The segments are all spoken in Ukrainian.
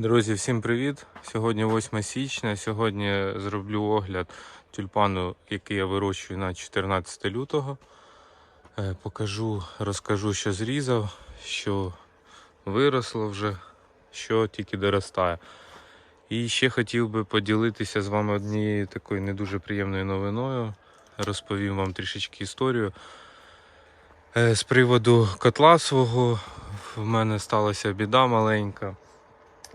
Друзі, всім привіт! Сьогодні 8 січня. Сьогодні зроблю огляд тюльпану, який я вирощую на 14 лютого. Е, Покажу, розкажу, що зрізав, що виросло вже, що тільки доростає. І ще хотів би поділитися з вами однією такою не дуже приємною новиною. Розповім вам трішечки історію. Е, З приводу котла свого в мене сталася біда маленька.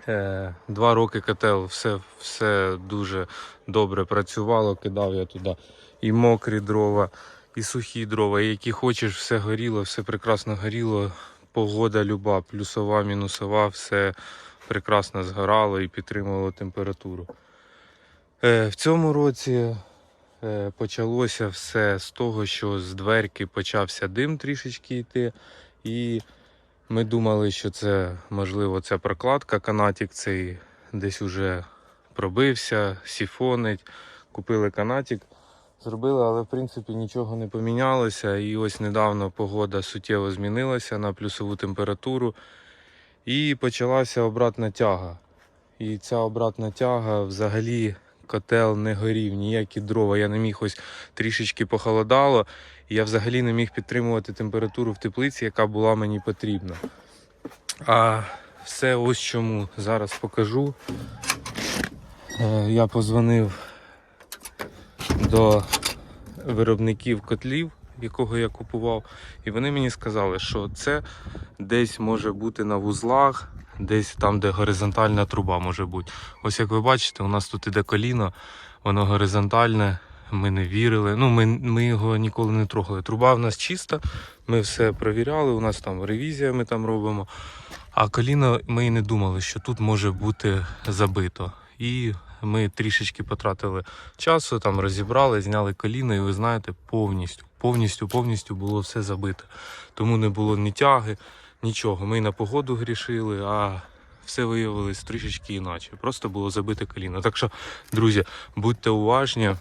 Е, Два роки котел, все, все дуже добре працювало, кидав я туди і мокрі дрова, і сухі дрова, і які хочеш, все горіло, все прекрасно горіло. Погода люба, плюсова, мінусова, все прекрасно згорало і підтримувало температуру. Е, В цьому році е, почалося все з того, що з дверки почався дим трішечки йти. І ми думали, що це можливо ця прокладка, канатик цей десь уже пробився, сіфонить. Купили канатик, зробили, але в принципі нічого не помінялося. І ось недавно погода суттєво змінилася на плюсову температуру. І почалася обратна тяга. І ця обратна тяга взагалі котел не горів, ніякі дрова. Я не міг ось трішечки похолодало. І я взагалі не міг підтримувати температуру в теплиці, яка була мені потрібна. А все ось чому зараз покажу. Е, Я позвонив до виробників котлів, якого я купував, і вони мені сказали, що це десь може бути на вузлах, десь там, де горизонтальна труба може бути. Ось як ви бачите, у нас тут іде коліно, воно горизонтальне. Ми не вірили. Ну, ми, ми його ніколи не трогали. Труба в нас чиста, ми все перевіряли, у нас там ревізія ми там робимо. А коліно ми і не думали, що тут може бути забито. І ми трішечки потратили часу, там розібрали, зняли коліно, і ви знаєте, повністю, повністю, повністю було все забите. Тому не було ні тяги, нічого. Ми на погоду грішили, а все виявилось трішечки іначе. Просто було забите коліно. Так що, друзі, будьте уважні.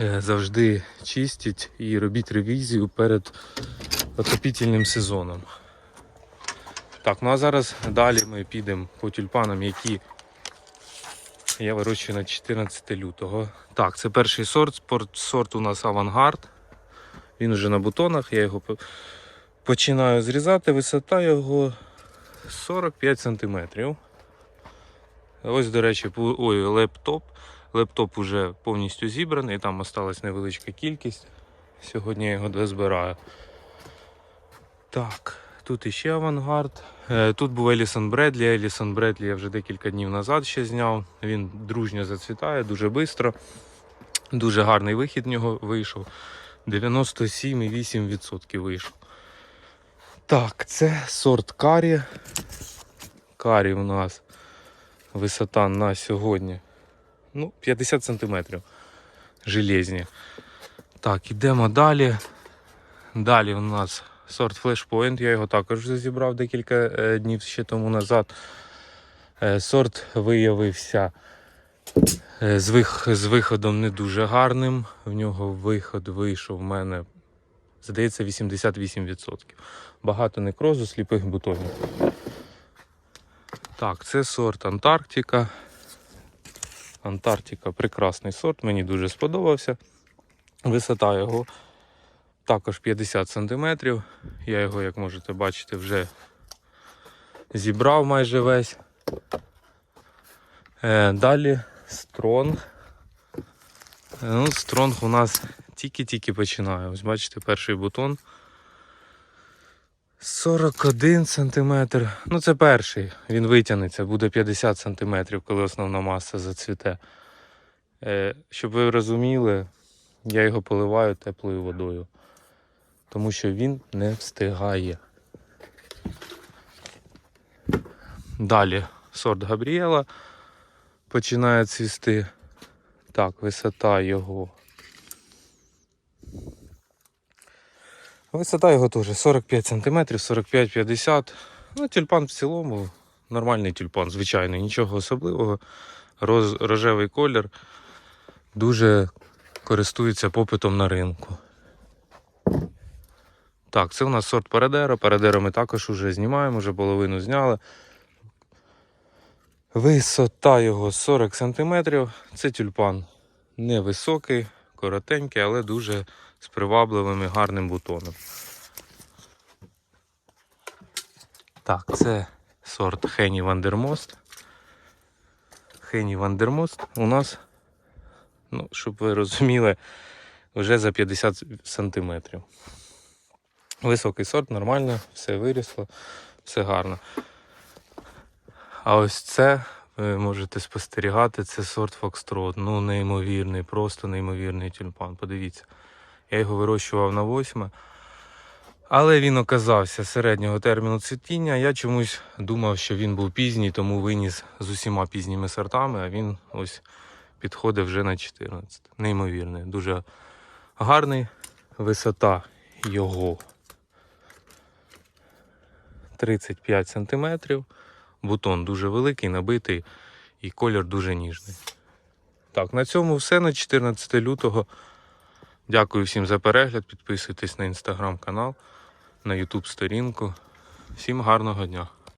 Е, завжди чистіть і робіть ревізію перед отопітельним сезоном. Так, ну а зараз далі ми підемо по тюльпанам, які я вирощую на 14 лютого. Так, це перший сорт. Сорт у нас авангард. Він вже на бутонах, я його починаю зрізати. Висота його 45 см. Ось, до речі, ой, лептоп. Лептоп уже повністю зібраний, там осталась невеличка кількість. Сьогодні я його дозбираю. Так, тут іще авангард. Е, Тут був Елісон Бредлі. Елісон Бредлі я вже декілька днів назад ще зняв. Він дружньо зацвітає, дуже швидко. Дуже гарний вихід в нього вийшов. 97,8% вийшов. Так, це сорт карі. Карі у нас висота на сьогодні ну, 50 сантиметрів железні. Так, ідемо далі. Далі у нас сорт Flashpoint, я його також зібрав декілька е, днів ще тому назад. Е, Сорт виявився е, з виходом не дуже гарним. В нього виход вийшов в мене, здається, 88%. Багато некрозу, сліпих бутонів. Так, це сорт Антарктика. Антарктика прекрасний сорт, мені дуже сподобався. Висота його також 50 см. Я його, як можете бачити, вже зібрав майже весь. Е, далі стронг. Е, Ну, стронг у нас тільки-тільки починає. Ось бачите, перший бутон. 41 см. Ну, це перший. Він витягнеться, буде 50 см, коли основна маса зацвіте. Е, щоб ви розуміли, я його поливаю теплою водою, тому що він не встигає. Далі сорт Габріела починає цвісти. Так, висота його. Висота його теж 45 см, 45-50 Ну, тюльпан в цілому нормальний тюльпан, звичайний, нічого особливого. Роз, рожевий колір дуже користується попитом на ринку. Так, це у нас сорт Парадеро. Парадеро ми також вже знімаємо, вже половину зняли. Висота його 40 см. Це тюльпан невисокий, коротенький, але дуже з привабливим і гарним бутоном. Так, це сорт Хені Вандермост. Хені Вандермост у нас, ну, щоб ви розуміли, вже за 50 сантиметрів. Високий сорт, нормально, все вирісло, все гарно. А ось це ви можете спостерігати, це сорт Фокстрот. Ну, неймовірний, просто неймовірний тюльпан. Подивіться. Я його вирощував на восьме. Але він оказався середнього терміну цвітіння. Я чомусь думав, що він був пізній, тому виніс з усіма пізніми сортами, а він ось підходить вже на 14. Неймовірний, дуже гарний. Висота його 35 сантиметрів. Бутон дуже великий, набитий і колір дуже ніжний. Так, на цьому все на 14 лютого. Дякую всім за перегляд. Підписуйтесь на інстаграм канал, на Ютуб сторінку. Всім гарного дня!